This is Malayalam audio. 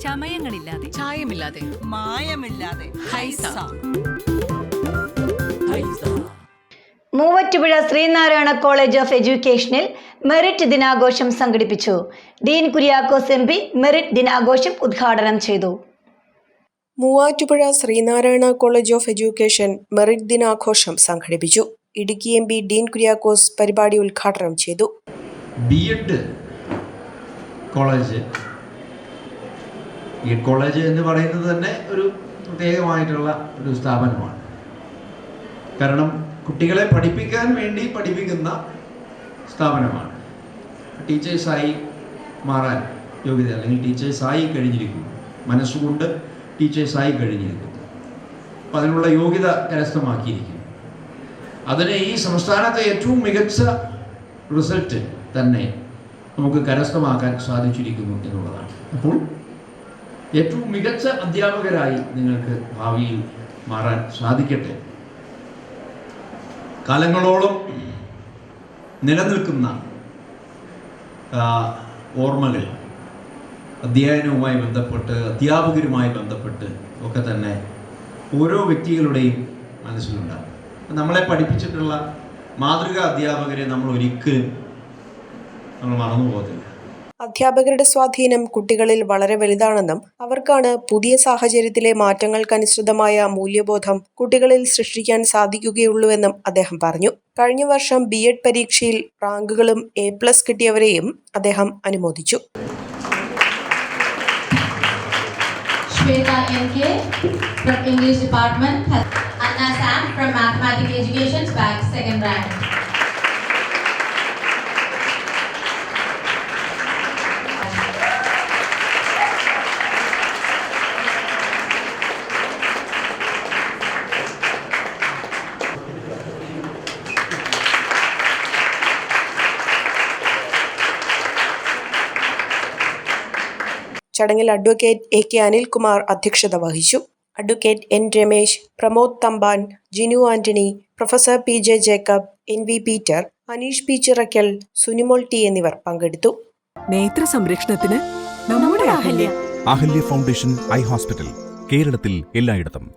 ചമയങ്ങളില്ലാതെ. ചായമില്ലാതെ. മായമില്ലാതെ. ഹൈസ. മൂവറ്റുപുഴ ശ്രീനാരായണ കോളേജ് ഓഫ് എഡ്യൂക്കേഷനിൽ മെറിറ്റ് ദിനാഘോഷം സംഘടിപ്പിച്ചു. Dean Kuriakose M P merit ദിനാഘോഷം ഉദ്ഘാടനം ചെയ്തു. Muvattupuzha Sreenarayana college of education merit ദിനാഘോഷം സംഘടിപ്പിച്ചു. ഇടുക്കി എം പി ഡീൻ കുര്യാക്കോസ് പരിപാടി ഉദ്ഘാടനം ചെയ്തു. B Ed college Ed college എന്ന് പറയുന്നത് തന്നെ ഒരു പ്രത്യേകമായിട്ടുള്ള ഒരു സ്ഥാപനമാണ്. കാരണം കുട്ടികളെ പഠിപ്പിക്കാൻ വേണ്ടി പഠിപ്പിക്കുന്ന സ്ഥാപനമാണ്. ടീച്ചേഴ്സായി മാറാൻ യോഗ്യത അല്ലെങ്കിൽ ടീച്ചേഴ്സായി കഴിഞ്ഞിരിക്കുന്നു. മനസ്സുകൊണ്ട് ടീച്ചേഴ്സായി കഴിഞ്ഞിരിക്കുന്നു. അപ്പം അതിനുള്ള യോഗ്യത കരസ്ഥമാക്കിയിരിക്കുന്നു. അതിന് ഈ സംസ്ഥാനത്തെ ഏറ്റവും മികച്ച റിസൾട്ട് തന്നെ നമുക്ക് കരസ്ഥമാക്കാൻ സാധിച്ചിരിക്കുന്നു എന്നുള്ളതാണ്. അപ്പോൾ ഏറ്റവും മികച്ച അധ്യാപകരായി നിങ്ങൾക്ക് ഭാവിയിൽ മാറാൻ സാധിക്കട്ടെ. കാലങ്ങളോളം നിലനിൽക്കുന്ന ഓർമ്മകൾ അധ്യയനവുമായി ബന്ധപ്പെട്ട് അധ്യാപകരുമായി ബന്ധപ്പെട്ട് ഒക്കെ തന്നെ ഓരോ വ്യക്തികളുടെയും മനസ്സിലുണ്ടാകും. നമ്മളെ പഠിപ്പിച്ചിട്ടുള്ള മാതൃകാ അധ്യാപകരെ നമ്മൾ ഒരിക്കലും നമ്മൾ മറന്നു പോകത്തില്ല അധ്യാപകരുടെ സ്വാധീനം കുട്ടികളിൽ വളരെ വലുതാണെന്നും അവർക്കാണ് പുതിയ സാഹചര്യത്തിലെ മാറ്റങ്ങൾക്കനുസൃതമായ മൂല്യബോധം കുട്ടികളിൽ സൃഷ്ടിക്കാൻ സാധിക്കുകയുള്ളൂവെന്നും അദ്ദേഹം പറഞ്ഞു കഴിഞ്ഞ വർഷം ബി എഡ് പരീക്ഷയിൽ റാങ്കുകളും എ പ്ലസ് കിട്ടിയവരെയും അദ്ദേഹം അനുമോദിച്ചു English Department. Anna Sam from Mathematics Education, rank. ചടങ്ങിൽ അഡ്വക്കേറ്റ് എ കെ അനിൽകുമാർ അധ്യക്ഷത വഹിച്ചു. Advocate N Ramesh Pramod Thampan Jinu Antony professor P J Jacob N V Peter Aneesh P Chirakkal Sunimol T എന്നിവർ പങ്കെടുത്തു. നേത്ര സംരക്ഷണത്തിന് നമ്മുടെ Ahalya. Ahalya foundation eye hospital കേരളത്തിൽ എല്ലായിടത്തും.